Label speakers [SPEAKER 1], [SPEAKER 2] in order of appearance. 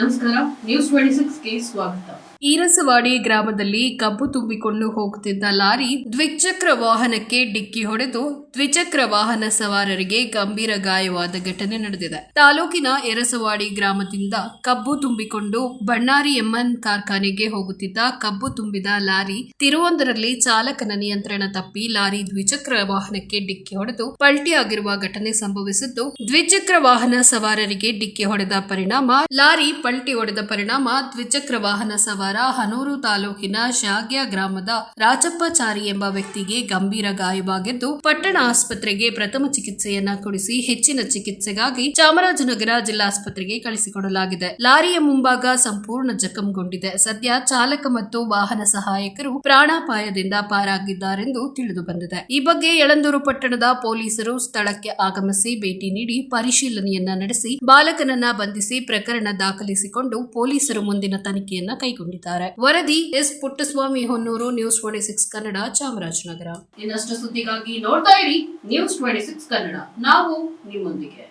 [SPEAKER 1] ನಮಸ್ಕಾರ news twenty ಸಿಕ್ಸ್ಗೆ ಸ್ವಾಗತ. ಈರಸವಾಡಿ ಗ್ರಾಮದಲ್ಲಿ ಕಬ್ಬು ತುಂಬಿಕೊಂಡು ಹೋಗುತ್ತಿದ್ದ ಲಾರಿ ದ್ವಿಚಕ್ರ ವಾಹನಕ್ಕೆ ಡಿಕ್ಕಿ ಹೊಡೆದು ದ್ವಿಚಕ್ರ ವಾಹನ ಸವಾರರಿಗೆ ಗಂಭೀರ ಗಾಯವಾದ ಘಟನೆ ನಡೆದಿದೆ. ತಾಲೂಕಿನ ಎರಸವಾಡಿ ಗ್ರಾಮದಿಂದ ಕಬ್ಬು ತುಂಬಿಕೊಂಡು ಬಣ್ಣಾರಿ ಎಮ್ಮನ್ ಕಾರ್ಖಾನೆಗೆ ಹೋಗುತ್ತಿದ್ದ ಕಬ್ಬು ತುಂಬಿದ ಲಾರಿ ತಿರುವೊಂದರಲ್ಲಿ ಚಾಲಕನ ನಿಯಂತ್ರಣ ತಪ್ಪಿ ಲಾರಿ ದ್ವಿಚಕ್ರ ವಾಹನಕ್ಕೆ ಡಿಕ್ಕಿ ಹೊಡೆದು ಪಲ್ಟಿಯಾಗಿರುವ ಘಟನೆ ಸಂಭವಿಸಿದ್ದು, ದ್ವಿಚಕ್ರ ವಾಹನ ಸವಾರರಿಗೆ ಡಿಕ್ಕಿ ಹೊಡೆದ ಪರಿಣಾಮ ಲಾರಿ ಪಲ್ಟಿ ಹೊಡೆದ ಪರಿಣಾಮ ದ್ವಿಚಕ್ರ ವಾಹನ ಸವಾರ ಹನೂರು ತಾಲೂಕಿನ ಶಾಗ್ಯ ಗ್ರಾಮದ ರಾಜಪ್ಪಾಚಾರಿ ಎಂಬ ವ್ಯಕ್ತಿಗೆ ಗಂಭೀರ ಗಾಯವಾಗಿದ್ದು, ಪಟ್ಟಣ ಆಸ್ಪತ್ರೆಗೆ ಪ್ರಥಮ ಚಿಕಿತ್ಸೆಯನ್ನ ಕೊಡಿಸಿ ಹೆಚ್ಚಿನ ಚಿಕಿತ್ಸೆಗಾಗಿ ಚಾಮರಾಜನಗರ ಜಿಲ್ಲಾಸ್ಪತ್ರೆಗೆ ಕಳಿಸಿಕೊಡಲಾಗಿದೆ. ಲಾರಿಯ ಮುಂಭಾಗ ಸಂಪೂರ್ಣ ಜಖಂಗೊಂಡಿದೆ. ಸದ್ಯ ಚಾಲಕ ಮತ್ತು ವಾಹನ ಸಹಾಯಕರು ಪ್ರಾಣಾಪಾಯದಿಂದ ಪಾರಾಗಿದ್ದಾರೆಂದು ತಿಳಿದು ಬಂದಿದೆ. ಈ ಬಗ್ಗೆ ಯಳಂದೂರು ಪಟ್ಟಣದ ಪೊಲೀಸರು ಸ್ಥಳಕ್ಕೆ ಆಗಮಿಸಿ ಭೇಟಿ ನೀಡಿ ಪರಿಶೀಲನೆಯನ್ನ ನಡೆಸಿ, ಬಾಲಕನನ್ನ ಬಂಧಿಸಿ ಪ್ರಕರಣ ದಾಖಲಿಸಿಕೊಂಡು ಪೊಲೀಸರು ಮುಂದಿನ ತನಿಖೆಯನ್ನ ಕೈಗೊಂಡಿದ್ದಾರೆ. ವರದಿ S. Puttaswamy, Honnur news twenty six Kannada, Chamarajanagar. ಇನ್ನಷ್ಟು ಸುದ್ದಿಗಾಗಿ ನೋಡ್ತಾ ಇರಿ ನ್ಯೂಸ್ ಟ್ವೆಂಟಿ ಸಿಕ್ಸ್ ಕನ್ನಡ. ನಾವು ನಿಮ್ಮೊಂದಿಗೆ.